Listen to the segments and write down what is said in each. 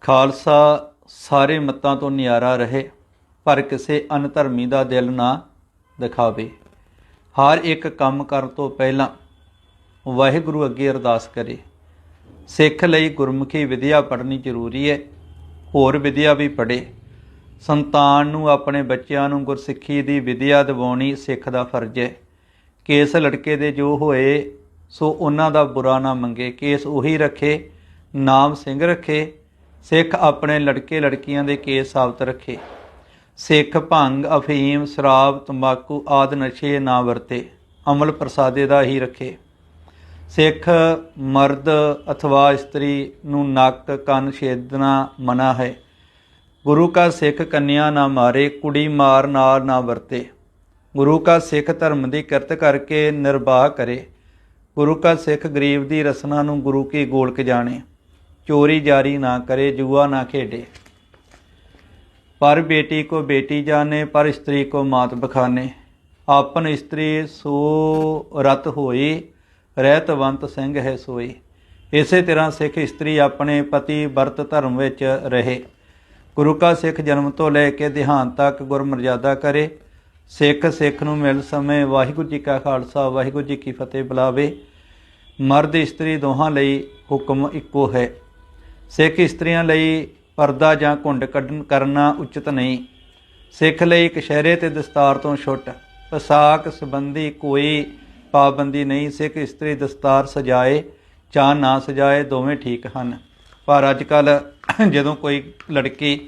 ਖਾਲਸਾ ਸਾਰੇ ਮਤਾਂ ਤੋਂ ਨਿਆਰਾ ਰਹੇ, ਪਰ ਕਿਸੇ ਅਨਧਰਮੀ ਦਾ ਦਿਲ ਨਾ ਦਿਖਾਵੇ। ਹਰ ਇੱਕ ਕੰਮ ਕਰਨ ਤੋਂ ਪਹਿਲਾਂ ਵਾਹਿਗੁਰੂ ਅੱਗੇ ਅਰਦਾਸ ਕਰੇ। ਸਿੱਖ ਲਈ ਗੁਰਮੁਖੀ ਵਿਦਿਆ ਪੜ੍ਹਨੀ ਜ਼ਰੂਰੀ ਹੈ ਹੋਰ ਵਿਦਿਆ ਵੀ ਪੜ੍ਹੇ। ਸੰਤਾਨ ਨੂੰ ਆਪਣੇ ਬੱਚਿਆਂ ਨੂੰ ਗੁਰਸਿੱਖੀ ਦੀ ਵਿਦਿਆ ਦਿਵਾਉਣੀ ਸਿੱਖ ਦਾ ਫਰਜ਼ ਹੈ ਕੇਸ ਲੜਕੇ ਦੇ ਜੋ ਹੋਏ, ਸੋ ਉਹਨਾਂ ਦਾ ਬੁਰਾ ਨਾ ਮੰਗੇ। ਕੇਸ ਉਹੀ ਰੱਖੇ, ਨਾਮ ਸਿੰਘ ਰੱਖੇ ਸਿੱਖ ਆਪਣੇ ਲੜਕੇ ਲੜਕੀਆਂ ਦੇ ਕੇਸ ਸਾਬਤ ਰੱਖੇ। ਸਿੱਖ ਭੰਗ, ਅਫੀਮ, ਸ਼ਰਾਬ, ਤੰਬਾਕੂ ਆਦ ਨਸ਼ੇ ਨਾ ਵਰਤੇ, ਅਮਲ ਪ੍ਰਸਾਦੇ ਦਾ ਹੀ ਰੱਖੇ। ਸਿੱਖ ਮਰਦ, ਅਥਵਾ ਇਸਤਰੀ ਨੂੰ ਨੱਕ, ਕੰਨ ਛੇਦਣਾ ਮਨਾ ਹੈ। ਗੁਰੂ ਕਾ ਸਿੱਖ ਕੰਨਿਆ ਨਾ ਮਾਰੇ, ਕੁੜੀ ਮਾਰ ਨਾਲ ਨਾ ਵਰਤੇ। ਗੁਰੂ ਕਾ ਸਿੱਖ ਧਰਮ ਦੀ ਕਿਰਤ ਕਰਕੇ ਨਿਰਵਾਹ ਕਰੇ। ਗੁਰੂ ਕਾ ਸਿੱਖ ਗਰੀਬ ਦੀ ਰਸਨਾ ਨੂੰ ਗੁਰੂ ਕੀ ਗੋਲਕ ਜਾਣੇ। ਚੋਰੀ ਜਾਰੀ ਨਾ ਕਰੇ, ਜੂਆ ਨਾ ਖੇਡੇ। ਪਰ ਬੇਟੀ ਕੋ ਬੇਟੀ ਜਾਣੇ, ਪਰ ਇਸਤਰੀ ਕੋ ਮਾਤ ਬਖਾਨੇ। ਆਪਨ ਇਸਤਰੀ ਸੋ ਰਤ ਹੋਈ ਰਹਿਤਵੰਤ ਸਿੰਘ ਹੈ ਸੋਈ ਇਸੇ ਤਰ੍ਹਾਂ ਸਿੱਖ ਇਸਤਰੀ ਆਪਣੇ ਪਤੀ ਵਰਤ ਧਰਮ ਵਿੱਚ ਰਹੇ। ਗੁਰੂ ਕਾ ਸਿੱਖ ਜਨਮ ਤੋਂ ਲੈ ਕੇ ਦੇਹਾਂਤ ਤੱਕ ਗੁਰਮਰਜ਼ਾਦਾ ਕਰੇ। ਸਿੱਖ ਸਿੱਖ ਨੂੰ ਮਿਲ ਸਮੇਂ ਵਾਹਿਗੁਰੂ ਜੀ ਕਾ ਖਾਲਸਾ, ਵਾਹਿਗੁਰੂ ਜੀ ਕੀ ਫਤਿਹ ਬੁਲਾਵੇ। ਮਰਦ ਇਸਤਰੀ ਦੋਹਾਂ ਲਈ ਹੁਕਮ ਇੱਕੋ ਹੈ। ਸਿੱਖ ਇਸਤਰੀਆਂ ਲਈ ਪਰਦਾ ਜਾਂ ਘੁੰਡ ਕੱਢਣ ਕਰਨਾ ਉਚਿਤ ਨਹੀਂ। ਸਿੱਖ ਲਈ ਕਸ਼ਹਿਰੇ ਤੇ ਦਸਤਾਰ ਤੋਂ ਛੁੱਟ। ਪਸਾਕ ਸੰਬੰਧੀ ਕੋਈ ਪਾਬੰਦੀ ਨਹੀਂ। ਸਿੱਖ ਇਸਤਰੀ ਦਸਤਾਰ ਸਜਾਏ ਜਾਂ ਨਾ ਸਜਾਏ ਦੋਵੇਂ ਠੀਕ ਹਨ। ਪਰ ਅੱਜ ਕੱਲ ਜਦੋਂ ਕੋਈ ਲੜਕੀ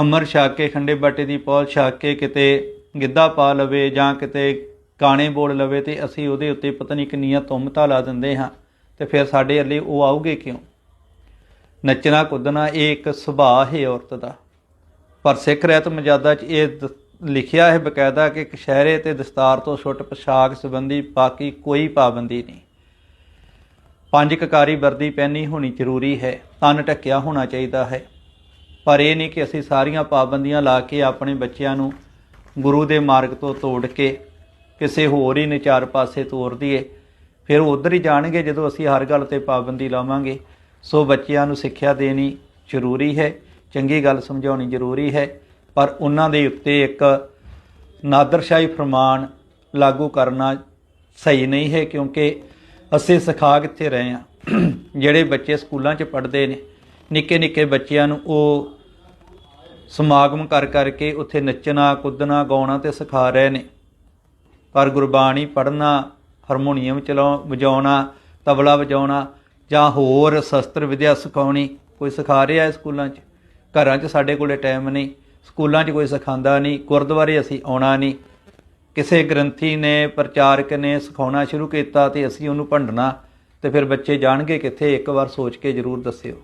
ਅਮਰ ਛਾਕ ਕੇ ਖੰਡੇ ਬਾਟੇ ਦੀ ਪੌਲ ਛਾਕ ਕੇ ਕਿਤੇ ਗਿੱਧਾ ਪਾ ਲਵੇ ਜਾਂ ਕਿਤੇ ਗਾਣੇ ਬੋਲ ਲਵੇ ਤੇ ਅਸੀਂ ਉਹਦੇ ਉੱਤੇ ਪਤਨੀ ਕਿੰਨੀਆਂ ਤੁਮਤਾ ਲਾ ਦਿੰਦੇ ਹਾਂ ਤੇ ਫਿਰ ਸਾਡੇ ਅੱਲੇ ਉਹ ਆਉਗੇ ਕਿਉਂ? ਨੱਚਣਾ ਕੁੱਦਣਾ ਇਹ ਇੱਕ ਸੁਭਾਅ ਹੈ ਔਰਤ ਦਾ। ਪਰ ਸਿੱਖ ਰਹਿਤ ਮਜਾਦਾ 'ਚ ਇਹ ਦ- ਲਿਖਿਆ ਹੈ ਬਕਾਇਦਾ ਕਿ ਕਸ਼ਹਿਰੇ ਤੇ ਦਸਤਾਰ ਤੋਂ ਛੁੱਟ ਪੋਸ਼ਾਕ ਸੰਬੰਧੀ ਬਾਕੀ ਕੋਈ ਪਾਬੰਦੀ ਨਹੀਂ। ਪੰਜ ਕਕਾਰੀ ਵਰਦੀ ਪਹਿਨੀ ਹੋਣੀ ਜ਼ਰੂਰੀ ਹੈ, ਤਨ ਢੱਕਿਆ ਹੋਣਾ ਚਾਹੀਦਾ ਹੈ। ਪਰ ਇਹ ਨਹੀਂ ਕਿ ਅਸੀਂ ਸਾਰੀਆਂ ਪਾਬੰਦੀਆਂ ਲਾ ਕੇ ਆਪਣੇ ਬੱਚਿਆਂ ਨੂੰ ਗੁਰੂ ਦੇ ਮਾਰਗ ਤੋਂ ਤੋੜ ਕੇ ਕਿਸੇ ਹੋਰ ਹੀ ਨੇ ਚਾਰ ਪਾਸੇ ਤੋਰ ਦਈਏ, ਫਿਰ ਉਧਰ ਹੀ ਜਾਣਗੇ ਜਦੋਂ ਅਸੀਂ ਹਰ ਗੱਲ ਤੇ ਪਾਬੰਦੀ ਲਾਵਾਂਗੇ। ਸੋ ਬੱਚਿਆਂ ਨੂੰ ਸਿੱਖਿਆ ਦੇਣੀ ਜ਼ਰੂਰੀ ਹੈ, ਚੰਗੀ ਗੱਲ ਸਮਝਾਉਣੀ ਜ਼ਰੂਰੀ ਹੈ, ਪਰ ਉਹਨਾਂ ਦੇ ਉੱਤੇ ਇੱਕ ਨਾਦਰਸ਼ਾਹੀ ਫਰਮਾਨ ਲਾਗੂ ਕਰਨਾ ਸਹੀ ਨਹੀਂ ਹੈ, ਕਿਉਂਕਿ ਅਸੀਂ ਸਿਖਾ ਕਿੱਥੇ ਰਹੇ ਹਾਂ। ਜਿਹੜੇ ਬੱਚੇ ਸਕੂਲਾਂ 'ਚ ਪੜ੍ਹਦੇ ਨੇ, ਨਿੱਕੇ ਨਿੱਕੇ ਬੱਚਿਆਂ ਨੂੰ ਉਹ ਸਮਾਗਮ ਕਰ ਕਰਕੇ ਉੱਥੇ ਨੱਚਣਾ, ਕੁੱਦਣਾ, ਗਾਉਣਾ ਤੇ ਸਿਖਾ ਰਹੇ ਨੇ। ਪਰ ਗੁਰਬਾਣੀ ਪੜ੍ਹਨਾ, ਹਾਰਮੋਨੀਅਮ ਚਲਾਉ ਵਜਾਉਣਾ ਤਬਲਾ ਵਜਾਉਣਾ ਜਾਂ ਹੋਰ ਸ਼ਸਤਰ ਵਿਦਿਆ ਸਿਖਾਉਣੀ ਕੋਈ ਸਿਖਾ ਰਿਹਾ ਹੈ ਸਕੂਲਾਂ 'ਚ? ਘਰਾਂ 'ਚ ਸਾਡੇ ਕੋਲੇ ਟਾਈਮ ਨਹੀਂ, ਸਕੂਲਾਂ 'ਚ ਕੋਈ ਸਿਖਾਉਂਦਾ ਨਹੀਂ, ਗੁਰਦੁਆਰੇ ਅਸੀਂ ਆਉਣਾ ਨਹੀਂ। ਕਿਸੇ ਗ੍ਰੰਥੀ ਨੇ, ਪ੍ਰਚਾਰਕ ਨੇ ਸਿਖਾਉਣਾ ਸ਼ੁਰੂ ਕੀਤਾ ਤੇ ਅਸੀਂ ਉਹਨੂੰ ਭੰਡਣਾ ਤੇ ਫਿਰ ਬੱਚੇ ਜਾਣਗੇ ਕਿੱਥੇ, ਇੱਕ ਵਾਰ ਸੋਚ ਕੇ ਜ਼ਰੂਰ ਦੱਸਿਓ।